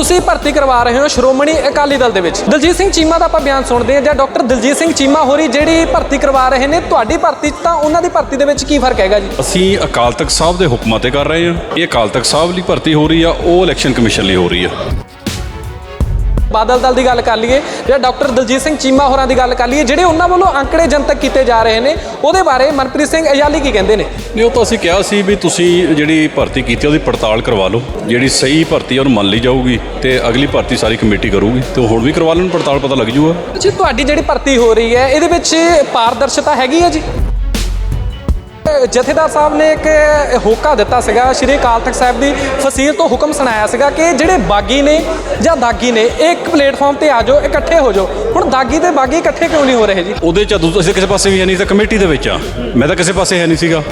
ਤੁਸੀਂ ਭਰਤੀ ਕਰਵਾ ਰਹੇ ਹੋ ਸ਼੍ਰੋਮਣੀ ਅਕਾਲੀ ਦਲ ਦੇ ਵਿੱਚ। ਦਲਜੀਤ ਸਿੰਘ ਚੀਮਾ ਦਾ ਆਪਾਂ ਬਿਆਨ ਸੁਣਦੇ ਹਾਂ। ਜਾਂ ਡਾਕਟਰ ਦਲਜੀਤ ਸਿੰਘ ਚੀਮਾ ਹੋਰੀ ਜਿਹੜੀ ਭਰਤੀ ਕਰਵਾ ਰਹੇ ਨੇ, ਤੁਹਾਡੀ ਭਰਤੀ ਤਾਂ ਉਹਨਾਂ ਦੀ ਭਰਤੀ ਦੇ ਵਿੱਚ ਕੀ ਫ਼ਰਕ ਹੈਗਾ ਜੀ? ਅਸੀਂ ਅਕਾਲ ਤਖਤ ਸਾਹਿਬ ਦੇ ਹੁਕਮਾਂ ਤੇ ਕਰ ਰਹੇ ਹਾਂ। ਇਹ ਅਕਾਲ ਤਖਤ ਸਾਹਿਬ ਲਈ ਭਰਤੀ ਹੋ ਰਹੀ ਆ, ਉਹ ਇਲੈਕਸ਼ਨ ਕਮਿਸ਼ਨ ਲਈ ਹੋ ਰਹੀ ਆ। ਬਾਦਲ ਦਲ ਦੀ ਗੱਲ ਕਰ ਲਈਏ ਜਾਂ ਡਾਕਟਰ ਦਲਜੀਤ ਸਿੰਘ ਚੀਮਾ ਹੋਰਾਂ ਦੀ ਗੱਲ ਕਰ ਲਈਏ ਜਿਹੜੇ ਉਹਨਾਂ ਵੱਲੋਂ ਅੰਕੜੇ ਜਨਤਕ ਕੀਤੇ ਜਾ ਰਹੇ ਨੇ ਉਹਦੇ ਬਾਰੇ ਮਨਪ੍ਰੀਤ ਸਿੰਘ ਅਯਾਲੀ ਕੀ ਕਹਿੰਦੇ ਨੇ? ਨਹੀਂ ਉਹ ਤਾਂ ਅਸੀਂ ਕਿਹਾ ਸੀ ਵੀ ਤੁਸੀਂ ਜਿਹੜੀ ਭਰਤੀ ਕੀਤੀ ਉਹਦੀ ਪੜਤਾਲ ਕਰਵਾ ਲਓ। ਜਿਹੜੀ ਸਹੀ ਭਰਤੀ ਉਹਨੂੰ ਮੰਨ ਲਈ ਜਾਊਗੀ ਤੇ ਅਗਲੀ ਭਰਤੀ ਸਾਰੀ ਕਮੇਟੀ ਕਰੂਗੀ ਤੇ ਹੁਣ ਵੀ ਕਰਵਾ ਲੈਣ ਪੜਤਾਲ ਪਤਾ ਲੱਗ ਜੂਗਾ। ਅੱਛਾ ਤੁਹਾਡੀ ਜਿਹੜੀ ਭਰਤੀ ਹੋ ਰਹੀ ਹੈ ਇਹਦੇ ਵਿੱਚ ਪਾਰਦਰਸ਼ਤਾ ਹੈਗੀ ਹੈ ਜੀ? ਜਥੇਦਾਰ ਸਾਹਿਬ ਨੇ ਇੱਕ ਹੋਕਾ ਦਿੱਤਾ ਸੀਗਾ ਸ਼੍ਰੀ ਅਕਾਲ ਤਖਤ ਸਾਹਿਬ ਦੀ ਫਸੀਲ ਤੋਂ ਹੁਕਮ ਸੁਣਾਇਆ ਸੀਗਾ ਕਿ ਜਿਹੜੇ ਬਾਗੀ ਨੇ ਜਾਂ ਦਾਗੀ ਨੇ ਇੱਕ ਪਲੇਟਫਾਰਮ ਤੇ ਆ ਜਾਓ ਇਕੱਠੇ ਹੋ ਜਾਓ। ਹੁਣ ਦਾਗੀ ਤੇ ਬਾਗੀ ਇਕੱਠੇ ਕਿਉਂ ਨਹੀਂ ਹੋ ਰਹੇ ਜੀ? ਉਹਦੇ ਚ ਅਸੀਂ ਕਿਸੇ ਪਾਸੇ ਵੀ ਨਹੀਂ ਤਾਂ ਕਮੇਟੀ ਦੇ ਵਿੱਚ ਆ। ਮੈਂ ਤਾਂ ਕਿਸੇ ਪਾਸੇ ਹੈ ਨਹੀਂ ਸੀਗਾ।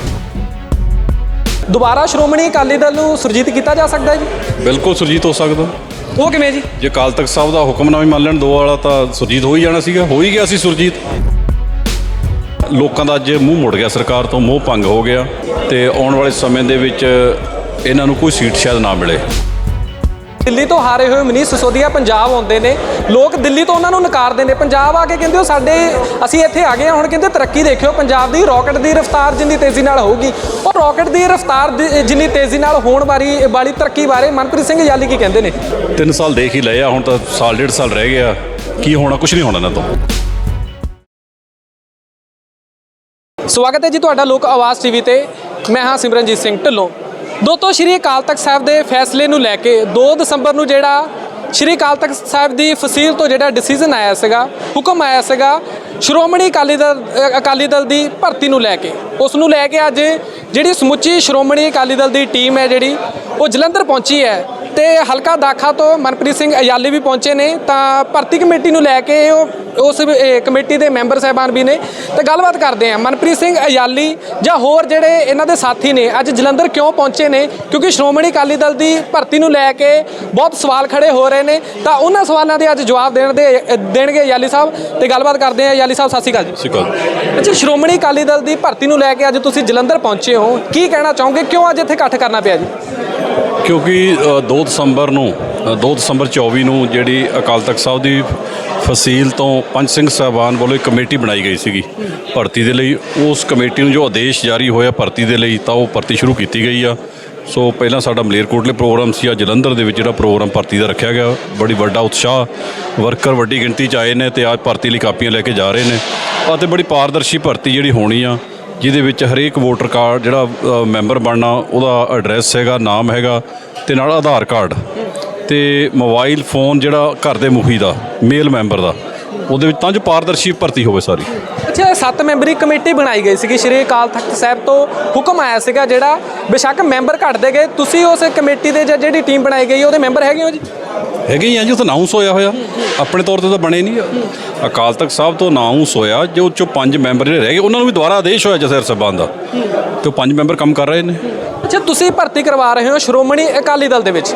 ਦੁਬਾਰਾ ਸ਼੍ਰੋਮਣੀ ਅਕਾਲੀ ਦਲ ਨੂੰ ਸੁਰਜੀਤ ਕੀਤਾ ਜਾ ਸਕਦਾ ਜੀ? ਬਿਲਕੁਲ ਸੁਰਜੀਤ ਹੋ ਸਕਦਾ। ਉਹ ਕਿਵੇਂ ਜੀ? ਜੇ ਅਕਾਲ ਤਖਤ ਸਾਹਿਬ ਦਾ ਹੁਕਮ ਨਾ ਵੀ ਮੰਨ ਲੈਣ ਦੋ ਵਾਲਾ ਤਾਂ ਸੁਰਜੀਤ ਹੋ ਹੀ ਜਾਣਾ ਸੀਗਾ। ਹੋ ਹੀ ਗਿਆ ਸੀ ਸੁਰਜੀਤ। ਲੋਕਾਂ ਦਾ ਅੱਜ ਮੂੰਹ ਮੁੜ ਗਿਆ ਸਰਕਾਰ ਤੋਂ ਮੋਹ ਭੰਗ ਹੋ ਗਿਆ ਤੇ ਆਉਣ ਵਾਲੇ ਸਮੇਂ ਦੇ ਵਿੱਚ ਇਹਨਾਂ ਨੂੰ ਕੋਈ ਸੀਟ ਸ਼ਾਇਦ ਨਾ ਮਿਲੇ। ਦਿੱਲੀ ਤੋਂ ਹਾਰੇ ਹੋਏ ਮਨੀਸ਼ ਸਿਸੋਦੀਆ ਪੰਜਾਬ ਆਉਂਦੇ ਨੇ। ਲੋਕ ਦਿੱਲੀ ਤੋਂ ਉਹਨਾਂ ਨੂੰ ਨਕਾਰਦੇ ਨੇ ਪੰਜਾਬ ਆ ਕੇ ਕਹਿੰਦੇ ਉਹ ਸਾਡੇ ਅਸੀਂ ਇੱਥੇ ਆ ਗਏ ਹੁਣ ਕਹਿੰਦੇ ਤਰੱਕੀ ਦੇਖਿਓ ਪੰਜਾਬ ਦੀ ਰਾਕਟ ਦੀ ਰਫ਼ਤਾਰ ਜਿੰਨੀ ਤੇਜ਼ੀ ਨਾਲ ਹੋਊਗੀ। ਉਹ ਰਾਕਟ ਦੀ ਰਫ਼ਤਾਰ ਜਿੰਨੀ ਤੇਜ਼ੀ ਨਾਲ ਹੋਣ ਵਾਲੀ ਵਾਲੀ ਤਰੱਕੀ ਬਾਰੇ ਮਨਪ੍ਰੀਤ ਸਿੰਘ ਯਾਲੀ ਕੀ ਕਹਿੰਦੇ ਨੇ? ਤਿੰਨ ਸਾਲ ਦੇਖ ਹੀ ਲਏ ਆ ਹੁਣ ਤਾਂ ਸਾਲ ਡੇਢ ਸਾਲ ਰਹਿ ਗਿਆ। ਕੀ ਹੋਣਾ? ਕੁਝ ਨਹੀਂ ਹੋਣਾ ਇਹਨਾਂ ਤੋਂ। ਸਵਾਗਤ ਹੈ ਜੀ ਤੁਹਾਡਾ ਲੋਕ ਆਵਾਜ਼ ਟੀਵੀ ਤੇ। ਮੈਂ ਹਾਂ ਸਿਮਰਨਜੀਤ ਸਿੰਘ ਢਿੱਲੋਂ। ਦੋਤੋ ਸ਼੍ਰੀ ਅਕਾਲ ਤਖਤ ਸਾਹਿਬ ਦੇ ਫੈਸਲੇ ਨੂੰ ਲੈ ਕੇ 2 ਦਸੰਬਰ ਨੂੰ ਜਿਹੜਾ ਸ਼੍ਰੀ ਅਕਾਲ ਤਖਤ ਸਾਹਿਬ ਦੀ ਫਸੀਲ ਤੋਂ ਜਿਹੜਾ ਡਿਸੀਜਨ ਆਇਆ ਸੀਗਾ, ਹੁਕਮ ਆਇਆ ਸੀਗਾ ਸ਼੍ਰੋਮਣੀ ਅਕਾਲੀ ਦਲ ਅਕਾਲੀ ਦਲ ਦੀ ਭਰਤੀ ਨੂੰ ਲੈ ਕੇ। ਉਸ ਨੂੰ ਲੈ ਕੇ ਅੱਜ ਜਿਹੜੀ ਸਮੁੱਚੀ ਸ਼੍ਰੋਮਣੀ ਅਕਾਲੀ ਦਲ ਦੀ ਟੀਮ ਹੈ ਜਿਹੜੀ, ਉਹ ਜਲੰਧਰ ਪਹੁੰਚੀ ਹੈ। ਤੇ ਹਲਕਾ ਦਾਖਾ ਤੋਂ ਮਨਪ੍ਰੀਤ ਸਿੰਘ ਅਯਾਲੀ ਵੀ ਪਹੁੰਚੇ ਨੇ ਤਾਂ ਭਰਤੀ ਕਮੇਟੀ ਨੂੰ ਲੈ ਕੇ ਉਹ ਉਸ ਕਮੇਟੀ ਦੇ ਮੈਂਬਰ ਸਾਹਿਬਾਨ ਵੀ ਨੇ। ਤੇ ਗੱਲਬਾਤ ਕਰਦੇ ਆ ਮਨਪ੍ਰੀਤ ਸਿੰਘ ਅਯਾਲੀ ਜਾਂ ਹੋਰ ਜਿਹੜੇ ਇਹਨਾਂ ਦੇ ਸਾਥੀ ਨੇ ਅੱਜ ਜਲੰਧਰ ਕਿਉਂ ਪਹੁੰਚੇ ਨੇ? ਕਿਉਂਕਿ ਸ਼੍ਰੋਮਣੀ ਅਕਾਲੀ ਦਲ ਦੀ ਭਰਤੀ ਨੂੰ ਲੈ ਕੇ ਬਹੁਤ ਸਵਾਲ ਖੜੇ ਹੋ ਰਹੇ ਨੇ। ਤਾਂ ਉਹਨਾਂ ਸਵਾਲਾਂ ਦੇ ਅੱਜ ਜਵਾਬ ਦੇਣ ਦੇ ਦੇਣਗੇ ਅਯਾਲੀ ਸਾਹਿਬ ਤੇ ਗੱਲਬਾਤ ਕਰਦੇ ਆ ਅਯਾਲੀ ਸਾਹਿਬ ਸਤਿ ਸ਼੍ਰੀ ਅਕਾਲ ਜੀ। ਸਿਕਲ ਅੱਛਾ ਸ਼੍ਰੋਮਣੀ ਅਕਾਲੀ ਦਲ ਦੀ ਭਰਤੀ ਨੂੰ ਲੈ ਕੇ ਅੱਜ ਤੁਸੀਂ ਜਲੰਧਰ ਪਹੁੰਚੇ ਹੋ। ਕੀ ਕਹਿਣਾ ਚਾਹੋਗੇ? ਕਿਉਂ ਅੱਜ ਇੱਥੇ ਇਕੱਠ ਕਰਨਾ ਪਿਆ ਜੀ? ਕਿਉਂਕਿ ਅ, 2 ਦਸੰਬਰ ਨੂੰ ਅ, 2 ਦਸੰਬਰ 24 ਨੂੰ ਜਿਹੜੀ ਅਕਾਲ ਤਖਤ ਸਾਹਿਬ ਦੀ ਫਸੀਲ ਤੋਂ ਪੰਜ ਸਿੰਘ ਸਾਹਿਬਾਨ ਵੱਲੋਂ ਇੱਕ ਕਮੇਟੀ ਬਣਾਈ ਗਈ ਸੀਗੀ ਭਰਤੀ ਦੇ ਲਈ। ਉਸ ਕਮੇਟੀ ਨੂੰ ਜੋ ਆਦੇਸ਼ ਜਾਰੀ ਹੋਇਆ ਭਰਤੀ ਦੇ ਲਈ ਤਾਂ ਉਹ ਭਰਤੀ ਸ਼ੁਰੂ ਕੀਤੀ ਗਈ ਆ। ਸੋ ਪਹਿਲਾਂ ਸਾਡਾ ਮਲੇਰਕੋਟਲੇ ਪ੍ਰੋਗਰਾਮ ਸੀ ਆ ਜਲੰਧਰ ਦੇ ਵਿੱਚ ਜਿਹੜਾ ਪ੍ਰੋਗਰਾਮ ਭਰਤੀ ਦਾ ਰੱਖਿਆ ਗਿਆ ਬੜੀ ਵੱਡਾ ਉਤਸ਼ਾਹ ਵਰਕਰ ਵੱਡੀ ਗਿਣਤੀ 'ਚ ਆਏ ਨੇ ਤੇ ਅੱਜ ਭਰਤੀ ਲਈ ਕਾਪੀਆਂ ਲੈ ਕੇ ਜਾ ਰਹੇ ਨੇ ਅਤੇ ਬੜੀ ਪਾਰਦਰਸ਼ੀ ਭਰਤੀ ਜਿਹੜੀ ਹੋਣੀ ਆ ਜਿਹਦੇ ਵਿੱਚ ਹਰੇਕ ਵੋਟਰ ਕਾਰਡ ਜਿਹੜਾ ਮੈਂਬਰ ਬਣਨਾ, ਉਹਦਾ ਐਡਰੈਸ ਹੈਗਾ, ਨਾਮ ਹੈਗਾ ਤੇ ਨਾਲ ਆਧਾਰ ਕਾਰਡ ਤੇ ਮੋਬਾਈਲ ਫੋਨ ਜਿਹੜਾ ਘਰ ਦੇ ਮੁਖੀ ਦਾ, ਮੇਲ ਮੈਂਬਰ ਦਾ। ਉਹਦੇ ਵਿੱਚ ਤਾਂ ਜੋ ਪਾਰਦਰਸ਼ੀ ਭਰਤੀ ਹੋਵੇ ਸਾਰੀ। ਅੱਛਾ ਸੱਤ ਮੈਂਬਰੀ ਕਮੇਟੀ ਬਣਾਈ ਗਈ ਸੀਗੀ ਸ਼੍ਰੀ ਅਕਾਲ ਤਖਤ ਸਾਹਿਬ ਤੋਂ। ਹੁਕਮ ਆਇਆ ਸੀਗਾ ਜਿਹੜਾ ਬੇਸ਼ੱਕ ਮੈਂਬਰ ਘਟਦੇ ਗਏ। ਤੁਸੀਂ ਉਸ ਕਮੇਟੀ ਦੇ ਜਾਂ ਜਿਹੜੀ ਟੀਮ ਬਣਾਈ ਗਈ ਉਹਦੇ ਮੈਂਬਰ ਹੈਗੇ ਹੋ ਜੀ? ਹੈਗੇ ਹੀ ਆ ਜੀ ਉਹ ਤਾਂ ਅਨਾਉਂਸ ਹੋਇਆ। ਹੋਇਆ ਆਪਣੇ ਤੌਰ ਤੇ ਤਾਂ ਬਣੇ ਨਹੀਂ ਅਕਾਲ ਤਖਤ ਸਾਹਿਬ ਤੋਂ ਅਨਾਉਂਸ ਹੋਇਆ ਜੋ ਚੋਂ ਪੰਜ ਮੈਂਬਰ ਜਿਹੜੇ ਰਹਿ ਗਏ ਉਹਨਾਂ ਨੂੰ ਵੀ ਦੁਬਾਰਾ ਆਦੇਸ਼ ਹੋਇਆ ਜਸਰ ਸਾਹਿਬਾਨ ਦਾ। ਤੇ ਪੰਜ ਮੈਂਬਰ ਕੰਮ ਕਰ ਰਹੇ ਨੇ। ਅੱਛਾ ਤੁਸੀਂ ਭਰਤੀ ਕਰਵਾ ਰਹੇ ਹੋ ਸ਼੍ਰੋਮਣੀ ਅਕਾਲੀ ਦਲ ਦੇ ਵਿੱਚ।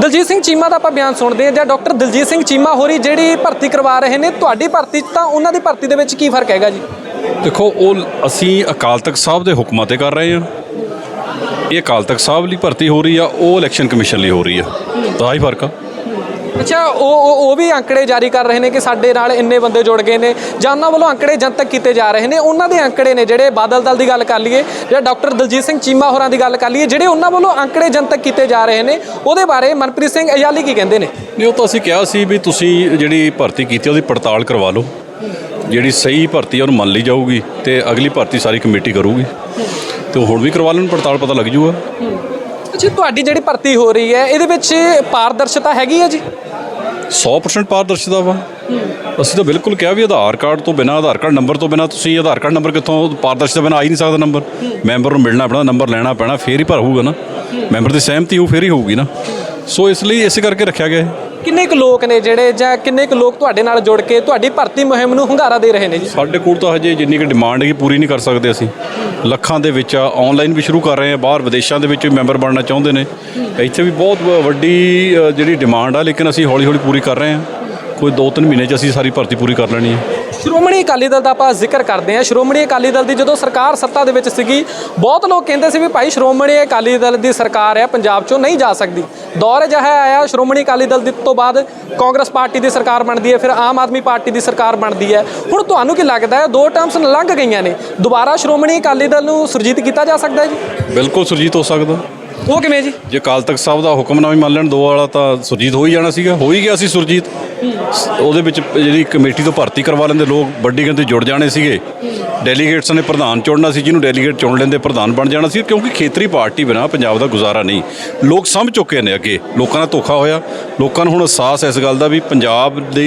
ਦਲਜੀਤ ਸਿੰਘ ਚੀਮਾ ਦਾ ਆਪਾਂ ਬਿਆਨ ਸੁਣਦੇ ਹਾਂ ਜਾਂ ਡਾਕਟਰ ਦਲਜੀਤ ਸਿੰਘ ਚੀਮਾ ਹੋਰੀ ਜਿਹੜੀ ਭਰਤੀ ਕਰਵਾ ਰਹੇ ਨੇ, ਤੁਹਾਡੀ ਭਰਤੀ 'ਚ ਤਾਂ ਉਹਨਾਂ ਦੀ ਭਰਤੀ ਦੇ ਵਿੱਚ ਕੀ ਫ਼ਰਕ ਹੈਗਾ ਜੀ? ਦੇਖੋ, ਉਹ ਅਸੀਂ ਅਕਾਲ ਤਖਤ ਸਾਹਿਬ ਦੇ ਹੁਕਮਾਂ ਤੇ ਕਰ ਰਹੇ ਹਾਂ। ਇਹ ਅਕਾਲ ਤਖਤ ਸਾਹਿਬ ਲਈ ਭਰਤੀ ਹੋ ਰਹੀ ਆ, ਉਹ ਇਲੈਕਸ਼ਨ ਕਮਿਸ਼ਨ ਲਈ ਹੋ ਰਹੀ ਆ। ਤਾਂ ਹੀ ਫ਼ਰਕ ਆ। ਅੱਛਾ, ਉਹ ਉਹ ਵੀ ਅੰਕੜੇ ਜਾਰੀ ਕਰ ਰਹੇ ਨੇ ਕਿ ਸਾਡੇ ਨਾਲ ਇੰਨੇ ਬੰਦੇ ਜੁੜ ਗਏ ਨੇ। ਜਾਂ ਉਹਨਾਂ ਵੱਲੋਂ ਅੰਕੜੇ ਜਨਤਕ ਕੀਤੇ ਜਾ ਰਹੇ ਨੇ। ਉਹਨਾਂ ਦੇ ਅੰਕੜੇ ਨੇ ਜਿਹੜੇ ਬਾਦਲ ਦਲ ਦੀ ਗੱਲ ਕਰ ਲਈਏ, ਜਾਂ ਡਾਕਟਰ ਦਲਜੀਤ ਸਿੰਘ ਚੀਮਾ ਹੋਰਾਂ ਦੀ ਗੱਲ ਕਰ ਲਈਏ, ਜਿਹੜੇ ਉਹਨਾਂ ਵੱਲੋਂ ਅੰਕੜੇ ਜਨਤਕ ਕੀਤੇ ਜਾ ਰਹੇ ਨੇ, ਉਹਦੇ ਬਾਰੇ ਮਨਪ੍ਰੀਤ ਸਿੰਘ ਅਯਾਲੀ ਕੀ ਕਹਿੰਦੇ ਨੇ? ਨਹੀਂ, ਉਹ ਤਾਂ ਅਸੀਂ ਕਿਹਾ ਸੀ ਵੀ ਤੁਸੀਂ ਜਿਹੜੀ ਭਰਤੀ ਕੀਤੀ ਉਹਦੀ ਪੜਤਾਲ ਕਰਵਾ ਲਓ। ਜਿਹੜੀ ਸਹੀ ਭਰਤੀ ਉਹਨੂੰ ਮੰਨ ਲਈ ਜਾਊਗੀ ਤੇ ਅਗਲੀ ਭਰਤੀ ਸਾਰੀ ਕਮੇਟੀ ਕਰੂਗੀ। ਤੇ ਹੁਣ ਵੀ ਕਰਵਾ ਲੈਣ, ਪੜਤਾਲ ਪਤਾ ਲੱਗ ਜੂਗਾ। ਅੱਛਾ ਤੁਹਾਡੀ ਜਿਹੜੀ ਭਰਤੀ ਹੋ ਰਹੀ ਹੈ ਇਹਦੇ ਵਿੱਚ ਪਾਰਦਰਸ਼ਤਾ ਹੈਗੀ ਹੈ ਜੀ? 100% ਪਾਰਦਰਸ਼ਤਾ ਵਾ। ਅਸੀਂ ਤਾਂ ਬਿਲਕੁਲ ਕਿਹਾ ਵੀ ਆਧਾਰ ਕਾਰਡ ਤੋਂ ਬਿਨਾ ਆਧਾਰ ਕਾਰਡ ਨੰਬਰ ਤੋਂ ਬਿਨਾ ਤੁਸੀਂ ਆਧਾਰ ਕਾਰਡ ਨੰਬਰ ਕਿੱਥੋਂ ਪਾਰਦਰਸ਼ਤਾ ਬਿਨਾ ਆ ਹੀ ਨਹੀਂ ਸਕਦਾ ਨੰਬਰ। ਮੈਂਬਰ ਨੂੰ ਮਿਲਣਾ ਪੈਣਾ ਨੰਬਰ ਲੈਣਾ ਪੈਣਾ ਫੇਰ ਹੀ ਭਰ ਹੋਊਗਾ ਨਾ। ਮੈਂਬਰ ਦੀ ਸਹਿਮਤੀ ਹੋ ਫੇਰ ਹੀ ਹੋਊਗੀ ਨਾ। ਸੋ ਇਸ ਲਈ ਇਸੇ ਕਰਕੇ ਰੱਖਿਆ ਗਿਆ ਹੈ। ਕਿੰਨੇ ਕੁ ਲੋਕ ਨੇ ਜਿਹੜੇ ਜਾਂ ਕਿੰਨੇ ਕੁ ਲੋਕ ਤੁਹਾਡੇ ਨਾਲ ਜੁੜ ਕੇ ਤੁਹਾਡੀ ਭਰਤੀ ਮੁਹਿੰਮ ਨੂੰ ਹੁੰਗਾਰਾ ਦੇ ਰਹੇ ਨੇ ਜੀ? ਸਾਡੇ ਕੋਲ ਤਾਂ ਹਜੇ ਜਿੰਨੀ ਕਿ ਡਿਮਾਂਡ ਹੈਗੀ ਪੂਰੀ ਨਹੀਂ ਕਰ ਸਕਦੇ ਅਸੀਂ। ਲੱਖਾਂ ਦੇ ਵਿੱਚ ਆ ਆਨਲਾਈਨ ਵੀ ਸ਼ੁਰੂ ਕਰ ਰਹੇ ਹਾਂ ਬਾਹਰ ਵਿਦੇਸ਼ਾਂ ਦੇ ਵਿੱਚ ਵੀ ਮੈਂਬਰ ਬਣਨਾ ਚਾਹੁੰਦੇ ਨੇ। ਇੱਥੇ ਵੀ ਬਹੁਤ ਵ- ਵੱਡੀ ਜਿਹੜੀ ਡਿਮਾਂਡ ਆ, ਲੇਕਿਨ ਅਸੀਂ ਹੌਲੀ ਹੌਲੀ ਪੂਰੀ ਕਰ ਰਹੇ ਹਾਂ ਕੋਈ 2-3 ਮਹੀਨੇ 'ਚ ਅਸੀਂ ਸਾਰੀ ਭਰਤੀ ਪੂਰੀ ਕਰ ਲੈਣੀ ਹੈ ਸ਼੍ਰੋਮਣੀ ਅਕਾਲੀ ਦਲ ਦਾ ਆਪਾਂ ਜ਼ਿਕਰ ਕਰਦੇ ਹਾਂ। ਸ਼੍ਰੋਮਣੀ ਅਕਾਲੀ ਦਲ ਦੀ ਜਦੋਂ ਸਰਕਾਰ ਸੱਤਾ ਦੇ ਵਿੱਚ ਸੀਗੀ, ਬਹੁਤ ਲੋਕ ਕਹਿੰਦੇ ਸੀ ਵੀ ਭਾਈ ਸ਼੍ਰੋਮਣੀ ਅਕਾਲੀ ਦਲ ਦੀ ਸਰਕਾਰ ਹੈ, ਪੰਜਾਬ 'ਚੋਂ ਨਹੀਂ ਜਾ ਸਕਦੀ। ਦੌਰ ਅਜਿਹਾ ਆਇਆ, ਸ਼੍ਰੋਮਣੀ ਅਕਾਲੀ ਦਲ ਦੀ ਤੋਂ ਬਾਅਦ ਕਾਂਗਰਸ ਪਾਰਟੀ ਦੀ ਸਰਕਾਰ ਬਣਦੀ ਹੈ, ਫਿਰ ਆਮ ਆਦਮੀ ਪਾਰਟੀ ਦੀ ਸਰਕਾਰ ਬਣਦੀ ਹੈ। ਹੁਣ ਤੁਹਾਨੂੰ ਕੀ ਲੱਗਦਾ ਹੈ, ਦੋ ਟਰਮਸ ਲੰਘ ਗਈਆਂ ਨੇ। ਦੁਬਾਰਾ ਸ਼੍ਰੋਮਣੀ ਅਕਾਲੀ ਦਲ ਨੂੰ ਸੁਰਜੀਤ ਕੀਤਾ ਜਾ ਸਕਦਾ ਹੈ ਜੀ? ਬਿਲਕੁਲ ਸੁਰਜੀਤ ਹੋ ਸਕਦਾ। ਉਹ ਕਿਵੇਂ ਜੀ? ਜੇ ਅਕਾਲ ਤਖਤ ਸਾਹਿਬ ਦਾ ਹੁਕਮਨਾਮਾ ਮੰਨ ਲੈਣ ਦੋ ਵਾਲਾ ਤਾਂ ਸੁਰਜੀਤ ਹੋ ਹੀ ਜਾਣਾ ਸੀਗਾ ਹੋ ਹੀ ਗਿਆ ਸੀ ਸੁਰਜੀਤ। ਉਹਦੇ ਵਿੱਚ ਜਿਹੜੀ ਕਮੇਟੀ ਤੋਂ ਭਰਤੀ ਕਰਵਾ ਲੈਂਦੇ ਲੋਕ ਵੱਡੀ ਗਿਣਤੀ ਜੁੜ ਜਾਣੇ ਸੀਗੇ। ਡੈਲੀਗੇਟਸ ਨੇ ਪ੍ਰਧਾਨ ਚੁਣਨਾ ਸੀ ਜਿਹਨੂੰ ਡੈਲੀਗੇਟ ਚੁਣ ਲੈਂਦੇ ਪ੍ਰਧਾਨ ਬਣ ਜਾਣਾ ਸੀ ਕਿਉਂਕਿ ਖੇਤਰੀ ਪਾਰਟੀ ਬਿਨਾ ਪੰਜਾਬ ਦਾ ਗੁਜ਼ਾਰਾ ਨਹੀਂ। ਲੋਕ ਸਮਝ ਚੁੱਕੇ ਨੇ ਅੱਗੇ ਲੋਕਾਂ ਦਾ ਧੋਖਾ ਹੋਇਆ। ਲੋਕਾਂ ਨੂੰ ਹੁਣ ਅਹਿਸਾਸ ਹੈ ਇਸ ਗੱਲ ਦਾ ਵੀ ਪੰਜਾਬ ਦੇ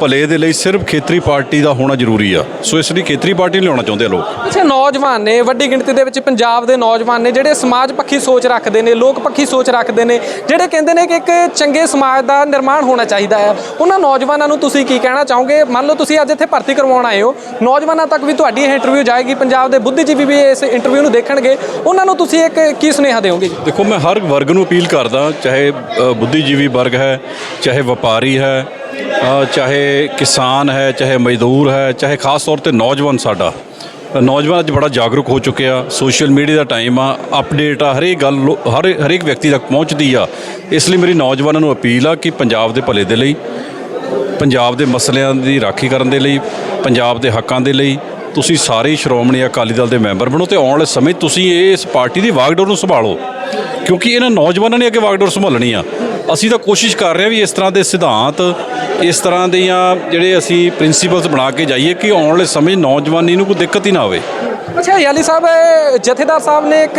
ਭਲੇ ਦੇ ਲਈ ਸਿਰਫ ਖੇਤਰੀ ਪਾਰਟੀ ਦਾ ਹੋਣਾ ਜ਼ਰੂਰੀ ਆ। ਸੋ ਇਸ ਲਈ ਖੇਤਰੀ ਪਾਰਟੀ ਲਿਆਉਣਾ ਚਾਹੁੰਦੇ ਆ ਲੋਕ। ਅੱਛਾ ਨੌਜਵਾਨ ਨੇ ਵੱਡੀ ਗਿਣਤੀ ਦੇ ਵਿੱਚ ਪੰਜਾਬ ਦੇ ਨੌਜਵਾਨ ਨੇ ਜਿਹੜੇ ਸਮਾਜ ਪੱਖੀ ਸੋਚ ਰੱਖਦੇ ਨੇ ਲੋਕ ਪੱਖੀ ਸੋਚ ਰੱਖਦੇ ਨੇ ਜਿਹੜੇ ਕਹਿੰਦੇ ਨੇ ਕਿ ਇੱਕ ਚੰਗੇ ਸਮਾਜ ਦਾ ਨਿਰਮਾਣ ਹੋਣਾ ਚਾਹੀਦਾ ਹੈ ਉਹਨਾਂ ਨੌਜਵਾਨਾਂ ਨੂੰ ਤੁਸੀਂ ਕੀ ਕਹਿਣਾ ਚਾਹੋਗੇ? ਮੰਨ ਲਓ ਤੁਸੀਂ ਅੱਜ ਇੱਥੇ ਭਰਤੀ ਕਰਵਾਉਣ ਆਏ ਹੋ। ਨੌਜਵਾਨਾਂ ਤੱਕ ਵੀ ਤੁਹਾਡੀ ਇਹ ਇੰਟਰਵਿਊ ਜਾਏਗੀ। ਪੰਜਾਬ ਦੇ ਬੁੱਧੀਜੀਵੀ ਵੀ ਇਸ ਇੰਟਰਵਿਊ ਨੂੰ ਦੇਖਣਗੇ। ਉਹਨਾਂ ਨੂੰ ਤੁਸੀਂ ਇੱਕ ਕੀ ਸੁਨੇਹਾ ਦਿਓਗੇ ਜੀ? ਦੇਖੋ ਮੈਂ ਹਰ ਵਰਗ ਨੂੰ ਅਪੀਲ ਕਰਦਾ ਚਾਹੇ ਬੁੱਧੀਜੀਵੀ ਵਰਗ ਹੈ ਚਾਹੇ ਵਪਾਰੀ ਹੈ ਚਾਹੇ ਕਿਸਾਨ ਹੈ, ਚਾਹੇ ਮਜ਼ਦੂਰ ਹੈ, ਚਾਹੇ ਖਾਸ ਤੌਰ ਤੇ ਨੌਜਵਾਨ ਸਾਡਾ। ਨੌਜਵਾਨ ਅੱਜ ਬੜਾ ਜਾਗਰੂਕ ਹੋ ਚੁੱਕਿਆ ਸੋਸ਼ਲ ਮੀਡੀਆ ਦਾ ਟਾਈਮ ਆ, ਅਪਡੇਟ ਆ, ਹਰੇਕ ਗੱਲ ਲੋ- ਹਰ, ਹਰੇਕ ਵਿਅਕਤੀ ਤੱਕ ਪਹੁੰਚਦੀ ਆ। ਇਸ ਲਈ ਮੇਰੀ ਨੌਜਵਾਨਾਂ ਨੂੰ ਅਪੀਲ ਆ ਕਿ ਪੰਜਾਬ ਦੇ ਭਲੇ ਦੇ ਲਈ, ਪੰਜਾਬ ਦੇ ਮਸਲਿਆਂ ਦੀ ਰਾਖੀ ਕਰਨ ਦੇ ਲਈ, ਪੰਜਾਬ ਦੇ ਹੱਕਾਂ ਦੇ ਲਈ, ਤੁਸੀਂ ਸਾਰੇ ਸ਼੍ਰੋਮਣੀ ਅਕਾਲੀ ਦਲ ਦੇ ਮੈਂਬਰ ਬਣੋ ਤੇ ਆਉਣ ਵਾਲੇ ਸਮੇਂ 'ਚ ਤੁਸੀਂ ਇਸ ਪਾਰਟੀ ਦੀ ਵਾਗਡੋਰ ਨੂੰ ਸੰਭਾਲੋ। ਕਿਉਂਕਿ ਇਹਨਾਂ ਨੌਜਵਾਨਾਂ ਨੇ ਅੱਗੇ ਵਾਗਡੋਰ ਸੰਭਾਲਣੀ ਆ। ਅਸੀਂ ਤਾਂ ਕੋਸ਼ਿਸ਼ ਕਰ ਰਹੇ ਹਾਂ ਵੀ ਇਸ ਤਰ੍ਹਾਂ ਦੇ ਸਿਧਾਂਤ ਇਸ ਤਰ੍ਹਾਂ ਦੀਆਂ ਜਿਹੜੇ ਅਸੀਂ ਪ੍ਰਿੰਸੀਪਲਸ ਬਣਾ ਕੇ ਜਾਈਏ ਕਿ ਆਉਣ ਵਾਲੇ ਸਮੇਂ ਨੌਜਵਾਨੀ ਨੂੰ ਕੋਈ ਦਿੱਕਤ ਹੀ ਨਾ ਆਵੇ ਅੱਛਾ ਯਾਲੀ ਸਾਹਿਬ ਜਥੇਦਾਰ ਸਾਹਿਬ ਨੇ ਇੱਕ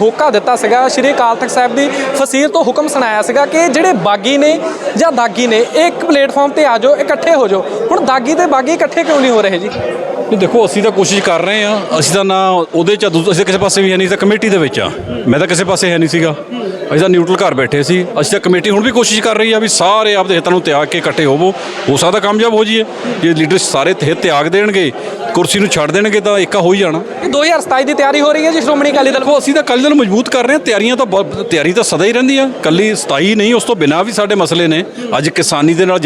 ਹੋਕਾ ਦਿੱਤਾ ਸੀਗਾ, ਸ਼੍ਰੀ ਅਕਾਲ ਤਖਤ ਸਾਹਿਬ ਦੀ ਫਸੀਰ ਤੋਂ ਹੁਕਮ ਸੁਣਾਇਆ ਸੀਗਾ ਕਿ ਜਿਹੜੇ ਬਾਗੀ ਨੇ ਜਾਂ ਦਾਗੀ ਨੇ, ਇਹ ਇੱਕ ਪਲੇਟਫਾਰਮ ਤੇ ਆ ਜਾਓ, ਇਕੱਠੇ ਹੋ ਜਾਓ। ਹੁਣ ਦਾਗੀ ਤੇ ਬਾਗੀ ਇਕੱਠੇ ਕਿਉਂ ਨਹੀਂ ਹੋ ਰਹੇ ਜੀ? ਨਹੀਂ ਦੇਖੋ ਅਸੀਂ ਤਾਂ ਕੋਸ਼ਿਸ਼ ਕਰ ਰਹੇ ਹਾਂ। ਅਸੀਂ ਤਾਂ ਨਾ ਉਹਦੇ ਚ ਆ, ਅਸੀਂ ਕਿਸੇ ਪਾਸੇ ਵੀ ਹੈ ਨਹੀਂ ਤਾਂ ਕਮੇਟੀ ਦੇ ਵਿੱਚ ਆ। ਮੈਂ ਤਾਂ ਕਿਸੇ ਪਾਸੇ ਹੈ ਨਹੀਂ ਸੀਗਾ। ਅਸੀਂ ਤਾਂ ਨਿਊਟਰਲ ਘਰ ਬੈਠੇ ਸੀ। ਅਸੀਂ ਤਾਂ ਕਮੇਟੀ ਹੁਣ ਵੀ ਕੋਸ਼ਿਸ਼ ਕਰ ਰਹੀ ਆ ਵੀ ਸਾਰੇ ਆਪਦੇ ਹਿੱਤਾਂ ਨੂੰ ਤਿਆਗ ਕੇ ਇਕੱਠੇ ਹੋਵੋ। ਹੋ ਸਕਦਾ ਕਾਮਯਾਬ ਹੋ ਜਾਈਏ। ਜੇ ਲੀਡਰ ਸਾਰੇ ਹਿੱਤ ਤਿਆਗ ਦੇਣਗੇ ਕੁਰਸੀ ਨੂੰ ਛੱਡ ਦੇਣਗੇ ਤਾਂ ਇੱਕਾ ਹੋ ਹੀ ਜਾਣਾ। ਇਹ 2027 ਦੀ ਤਿਆਰੀ ਹੋ ਰਹੀ ਹੈ ਜੀ ਸ਼੍ਰੋਮਣੀ ਅਕਾਲੀ ਦਲ? ਦੇਖੋ ਅਸੀਂ ਤਾਂ ਕੱਲ੍ਹ ਨੂੰ ਮਜ਼ਬੂਤ ਕਰ ਰਹੇ ਹਾਂ। ਤਿਆਰੀਆਂ ਤਾਂ ਤਿਆਰੀ ਤਾਂ ਸਦਾ ਹੀ ਰਹਿੰਦੀ ਆ ਕੱਲੀ 27 ਨਹੀਂ ਉਸ ਤੋਂ ਬਿਨਾਂ ਵੀ ਸਾਡੇ ਮਸਲੇ ਨੇ। ਅੱਜ ਕਿਸਾਨੀ ਦੇ ਨਾਲ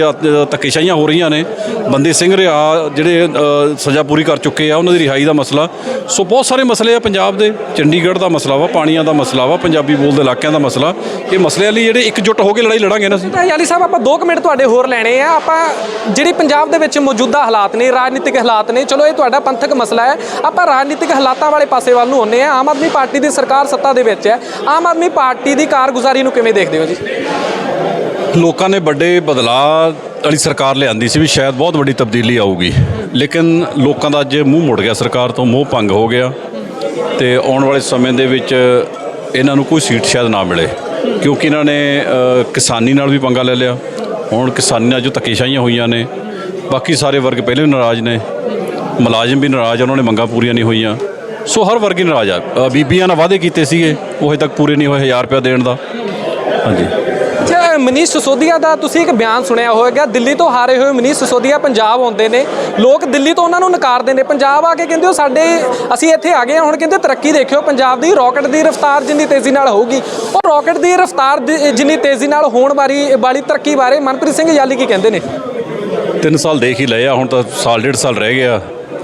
ਧੱਕੇਸ਼ਾਹੀਆਂ ਹੋ ਰਹੀਆਂ ਨੇ। ਬੰਦੇ ਸਿੰਘ ਰਿਆ ਜਿਹੜੇ ਸਜ਼ਾ ਪੂਰੀ ਕਰ ਚੁੱਕੇ ਆ ਉਹਨਾਂ ਦੀ ਰਿਹਾਈ ਦਾ ਮਸਲਾ। ਸੋ ਬਹੁਤ ਸਾਰੇ ਮਸਲੇ ਆ ਪੰਜਾਬ ਦੇ ਚੰਡੀਗੜ੍ਹ ਦਾ ਮਸਲਾ ਵਾ ਪਾਣੀਆਂ ਦਾ ਮਸਲਾ ਵਾ ਪੰਜਾਬੀ ਬੋਲਦੇ ਇਲਾਕਿਆਂ ਦਾ ਮਸਲਾ। ਇਹ ਮਸਲਿਆਂ ਲਈ ਜਿਹੜੇ ਇਕਜੁੱਟ ਹੋ ਕੇ ਲੜਾਈ ਲੜਾਂਗੇ ਨਾ ਅਸੀਂ। ਤਾਂ ਯਾਲੀ ਸਾਹਿਬ ਆਪਾਂ 2 ਮਿੰਟ ਤੁਹਾਡੇ ਹੋਰ ਲੈਣੇ ਆ। ਆਪਾਂ ਜਿਹੜੀ ਪੰਜਾਬ ਦੇ ਵਿੱਚ ਮੌਜੂਦਾ ਹਾਲਾਤ ਨੇ ਰਾਜਨੀਤਿਕ ਹਾਲਾਤ ਨੇ ਚਲੋ ਇਹ ਤੁਹਾਡਾ ਪੰਥਕ ਮਸਲਾ ਹੈ। ਆਪਾਂ ਰਾਜਨੀਤਿਕ ਹਾਲਾਤਾਂ ਵਾਲੇ ਪਾਸੇ ਵੱਲ ਨੂੰ ਆਉਂਦੇ ਆ। ਆਮ ਆਦਮੀ ਪਾਰਟੀ ਦੀ ਸਰਕਾਰ ਸੱਤਾ ਦੇ ਵਿੱਚ ਹੈ। ਆਮ ਆਦਮੀ ਪਾਰਟੀ ਦੀ ਕਾਰਗੁਜ਼ਾਰੀ ਨੂੰ ਕਿਵੇਂ ਦੇਖਦੇ ਹੋ ਜੀ? ਲੋਕਾਂ ਨੇ ਵੱਡੇ ਬਦਲਾਅ ਵਾਲੀ ਸਰਕਾਰ ਲਿਆਂਦੀ ਸੀ ਵੀ ਸ਼ਾਇਦ ਬਹੁਤ ਵੱਡੀ ਤਬਦੀਲੀ ਆਊਗੀ। ਲੇਕਿਨ ਲੋਕਾਂ ਦਾ ਅੱਜ ਮੂੰਹ ਮੁੜ ਗਿਆ, ਸਰਕਾਰ ਤੋਂ ਮੋਹ ਭੰਗ ਹੋ ਗਿਆ ਤੇ ਆਉਣ ਵਾਲੇ ਸਮੇਂ ਦੇ ਵਿੱਚ ਇਹਨਾਂ ਨੂੰ ਕੋਈ ਸੀਟ ਸ਼ਾਇਦ ਨਾ ਮਿਲੇ। ਕਿਉਂਕਿ ਇਹਨਾਂ ਨੇ ਕਿਸਾਨੀ ਨਾਲ ਵੀ ਪੰਗਾ ਲੈ ਲਿਆ। ਹੁਣ ਕਿਸਾਨੀ ਨਾਲ ਜੋ ਧੱਕੇਸ਼ਾਹੀਆਂ ਹੋਈਆਂ ਨੇ। ਬਾਕੀ ਸਾਰੇ ਵਰਗ ਪਹਿਲੇ ਵੀ ਨਾਰਾਜ਼ ਨੇ। ਮੁਲਾਜ਼ਮ ਵੀ ਨਾਰਾਜ਼ ਆ, ਉਹਨਾਂ ਨੇ ਮੰਗਾਂ ਪੂਰੀਆਂ ਨਹੀਂ ਹੋਈਆਂ। ਸੋ ਹਰ ਵਰਗ ਹੀ ਨਾਰਾਜ਼ ਆ। ਬੀਬੀਆਂ ਨਾਲ ਵਾਅਦੇ ਕੀਤੇ ਸੀਗੇ, ਉਹ ਹਜੇ ਤੱਕ ਪੂਰੇ ਨਹੀਂ ਹੋਏ 1000 ਰੁਪਏ ਦੇਣ ਦਾ। ਹਾਂਜੀ। ਮਨੀਸ਼ ਸਿਸੋਦੀਆ ਦਾ ਤੁਸੀਂ ਇੱਕ ਬਿਆਨ ਸੁਣਿਆ ਹੋਵੇਗਾ। ਦਿੱਲੀ ਤੋਂ ਹਾਰੇ ਹੋਏ ਮਨੀਸ਼ ਸਿਸੋਦੀਆ ਪੰਜਾਬ ਆਉਂਦੇ ਨੇ। ਲੋਕ ਦਿੱਲੀ ਤੋਂ ਉਹਨਾਂ ਨੂੰ ਨਕਾਰਦੇ ਨੇ। ਪੰਜਾਬ ਆ ਕੇ ਕਹਿੰਦੇ ਉਹ ਸਾਡੇ ਅਸੀਂ ਇੱਥੇ ਆ ਗਏ ਹਾਂ, ਹੁਣ ਕਹਿੰਦੇ ਤਰੱਕੀ ਦੇਖਿਓ। ਪੰਜਾਬ ਦੀ ਰਾਕਟ ਦੀ ਰਫ਼ਤਾਰ ਜਿੰਨੀ ਤੇਜ਼ੀ ਨਾਲ ਹੋਊਗੀ ਉਹ ਰਾਕਟ ਦੀ ਰਫ਼ਤਾਰ ਜਿੰਨੀ ਤੇਜ਼ੀ ਨਾਲ ਹੋਣ ਵਾਲੀ ਵਾਲੀ ਤਰੱਕੀ ਬਾਰੇ ਮਨਪ੍ਰੀਤ ਸਿੰਘ ਯਾਲੀ ਕੀ ਕਹਿੰਦੇ ਨੇ? ਤਿੰਨ ਸਾਲ ਦੇਖ ਹੀ ਲਏ ਆ। ਹੁਣ ਤਾਂ ਸਾਲ ਡੇਢ ਸਾਲ ਰਹਿ ਗਿਆ।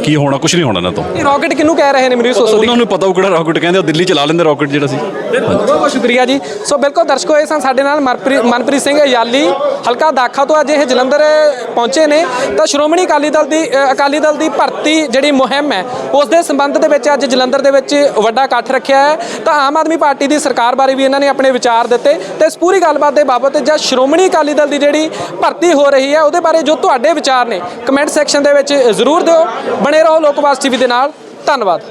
ਕੀ ਹੋਣਾ ਕੁਝ ਨਹੀਂ ਹੋਣਾ ਨਾ ਤੋਂ। ਇਹ ਰਾਕਟ ਕਿਹਨੂੰ ਕਹਿ ਰਹੇ ਨੇ ਮਨੀਸ਼ ਸਿਸੋਦੀਆ ਉਹਨਾਂ ਨੂੰ ਪਤਾ ਉਹ ਕਿਹੜਾ ਰਾਕਟ ਕਹਿੰਦੇ ਉਹ ਦਿੱਲੀ ਚਲਾ ਲੈਂਦੇ ਰਾਕਟ ਜਿਹੜਾ ਸੀ। ਬਹੁਤ ਬਹੁਤ ਸ਼ੁਕਰੀਆ ਜੀ। ਸੋ ਬਿਲਕੁਲ ਦਰਸ਼ਕੋ ਇਹ ਸਨ ਸਾਡੇ ਨਾਲ ਮਨਪ੍ਰੀਤ ਸਿੰਘ ਯਾਲੀ ਹਲਕਾ ਦਾਖਾ ਤੋਂ ਅੱਜ ਇਹ ਜਲੰਧਰ ਪਹੁੰਚੇ ਨੇ। ਤਾਂ ਸ਼੍ਰੋਮਣੀ ਅਕਾਲੀ ਦਲ ਦੀ ਅਕਾਲੀ ਦਲ ਦੀ ਭਰਤੀ ਜਿਹੜੀ ਮੁਹਿੰਮ ਹੈ ਉਸ ਦੇ ਸੰਬੰਧ ਦੇ ਵਿੱਚ ਅੱਜ ਜਲੰਧਰ ਦੇ ਵਿੱਚ ਵੱਡਾ ਇਕੱਠ ਰੱਖਿਆ ਹੈ। ਤਾਂ ਆਮ ਆਦਮੀ ਪਾਰਟੀ ਦੀ ਸਰਕਾਰ ਬਾਰੇ ਵੀ ਇਹਨਾਂ ਨੇ ਆਪਣੇ ਵਿਚਾਰ ਦਿੱਤੇ। ਤੇ ਇਸ ਪੂਰੀ ਗੱਲਬਾਤ ਦੇ ਬਾਬਤ ਜਾਂ ਸ਼੍ਰੋਮਣੀ ਅਕਾਲੀ ਦਲ ਦੀ ਜਿਹੜੀ ਭਰਤੀ ਹੋ ਰਹੀ ਹੈ ਉਹਦੇ ਬਾਰੇ ਜੋ ਤੁਹਾਡੇ ਵਿਚਾਰ ਨੇ ਕਮੈਂਟ ਸੈਕਸ਼ਨ ਦੇ ਵਿੱਚ ਜ਼ਰੂਰ ਦਿਓ। ਬਣੇ ਰਹੋ ਲੋਕਵਾਸ ਟੀਵੀ ਦੇ ਨਾਲ ਧੰਨਵਾਦ